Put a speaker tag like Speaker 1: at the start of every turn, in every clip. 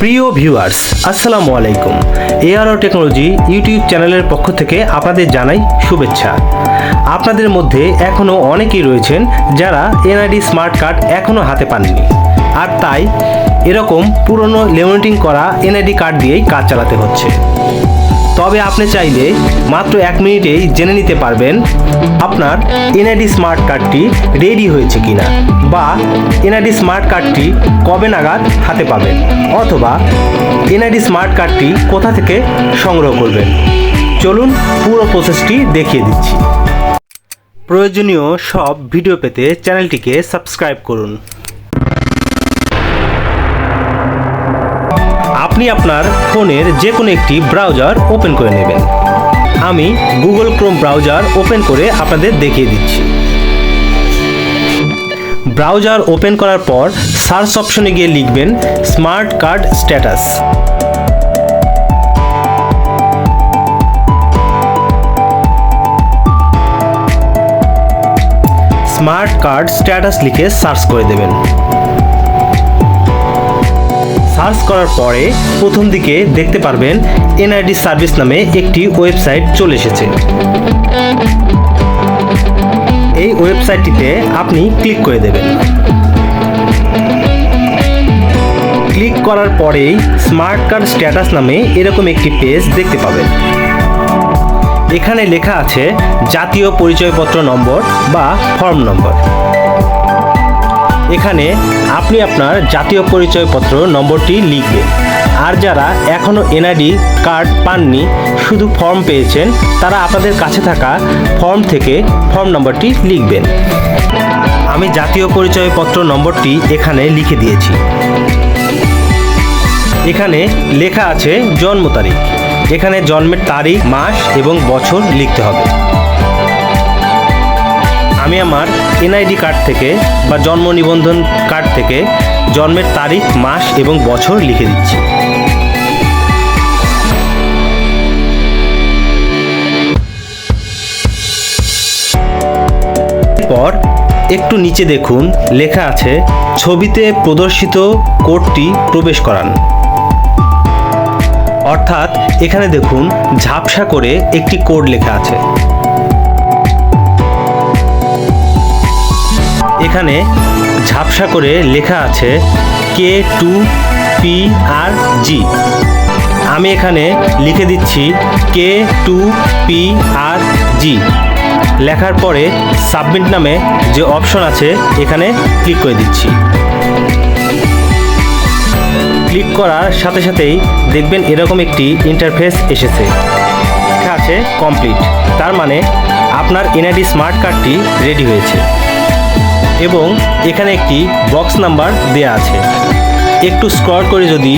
Speaker 1: প্রিয় ভিউয়ার্স, আসসালামু আলাইকুম। এআরও টেকনোলজি ইউটিউব চ্যানেলের পক্ষ থেকে আপনাদের জানাই শুভেচ্ছা। আপনাদের মধ্যে এখনও অনেকেই রয়েছেন যারা এনআইডি স্মার্ট কার্ড এখনও হাতে পাননি। আর তাই এরকম পুরনো লেমিনেটিং করা এনআইডি কার্ড দিয়েই কাজ চালাতে হচ্ছে। তবে আপনি চাইলে মাত্র এক মিনিটেই জেনে নিতে পারবেন আপনার এনআইডি স্মার্ট কার্ডটি রেডি হয়েছে কিনা বা এনআইডি স্মার্ট কার্ডটি কবে নাগাদ হাতে পাবেন অথবা এনআইডি স্মার্ট কার্ডটি কোথা থেকে সংগ্রহ করবেন। চলুন পুরো প্রসেসটি দেখিয়ে দিচ্ছি। প্রয়োজনীয় সব ভিডিও পেতে চ্যানেলটিকে সাবস্ক্রাইব করুন। আপনি আপনার ফোনের যে কোনো একটি ব্রাউজার ওপেন করে নেবেন। আমি গুগল ক্রোম ব্রাউজার ওপেন করে আপনাদের দেখিয়ে দিচ্ছি। ব্রাউজার ওপেন করার পর সার্চ অপশনে গিয়ে লিখবেন smart card status. Smart card status লিখে সার্চ করে দেবেন। সার্চ করার পরে প্রথম দিকে দেখতে পারবেন এনআইডি সার্ভিস নামে একটি ওয়েবসাইট চলে এসেছে। এই ওয়েবসাইটটিতে আপনি ক্লিক করে দেবেন। ক্লিক করার পরেই স্মার্ট কার্ড স্ট্যাটাস নামে এরকম একটি পেজ দেখতে পাবেন। এখানে লেখা আছে জাতীয় পরিচয়পত্র নম্বর বা ফর্ম নম্বর। এখানে আপনি আপনার জাতীয় পরিচয়পত্র নম্বরটি লিখবেন আর যারা এখনও এনআইডি কার্ড পাননি, শুধু ফর্ম পেয়েছেন, তারা আপনাদের কাছে থাকা ফর্ম থেকে ফর্ম নম্বরটি লিখবেন। আমি জাতীয় পরিচয়পত্র নম্বরটি এখানে লিখে দিয়েছি। এখানে লেখা আছে জন্ম তারিখ। এখানে জন্মের তারিখ, মাস এবং বছর লিখতে হবে। আমি আমার এনআইডি কার্ড থেকে বা জন্ম নিবন্ধন কার্ড থেকে জন্মের তারিখ, মাস এবং বছর লিখে দিচ্ছি। পর একটু নিচে দেখুন, লেখা আছে, ছবিতে প্রদর্শিত কোডটি প্রবেশ করান। অর্থাৎ এখানে দেখুন, ঝাপসা করে একটি কোড লেখা আছে। এখানে ঝাপসা করে লেখা আছে কে টু পি আর জি। আমি এখানে লিখে দিচ্ছি কে টু পি আর জি। লেখার পরে সাবমিট নামে যে অপশন আছে, এখানে ক্লিক করে দিচ্ছি। ক্লিক করার সাথে সাথেই দেখবেন এরকম একটি ইন্টারফেস এসেছে। আছে কমপ্লিট তার মানে আপনার এনআইডি স্মার্ট কার্ডটি রেডি হয়েছে। এবং এখানে একটি বক্স নাম্বার দেয়া আছে। একটু স্ক্রল করে যদি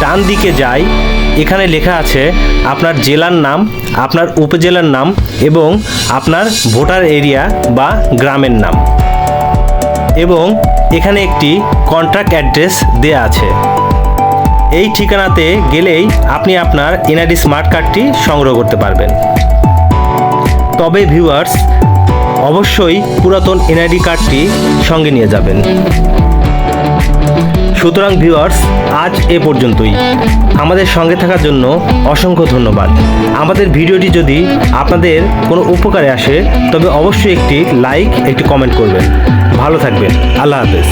Speaker 1: ডান দিকে যাই, এখানে লেখা আছে আপনার জেলার নাম, আপনার উপজেলার নাম এবং আপনার ভোটার এরিয়া বা গ্রামের নাম। এবং এখানে একটি কন্ট্রাক্ট অ্যাড্রেস দেয়া আছে। এই ঠিকানাতে গেলেই আপনি আপনার এনআইডি স্মার্ট কার্ডটি সংগ্রহ করতে পারবেন। তবে ভিউয়ার্স অবশ্যই পুরাতন এনআইডি কার্ডটি সঙ্গে নিয়ে যাবেন। সুতরাং ভিউয়ার্স আজ এ পর্যন্তই। আমাদের সঙ্গে থাকার জন্য অসংখ্য ধন্যবাদ। আমাদের ভিডিওটি যদি আপনাদের কোনো উপকারে আসে, তবে অবশ্যই একটি লাইক একটি কমেন্ট করবেন। ভালো থাকবেন। আল্লাহ হাফেজ।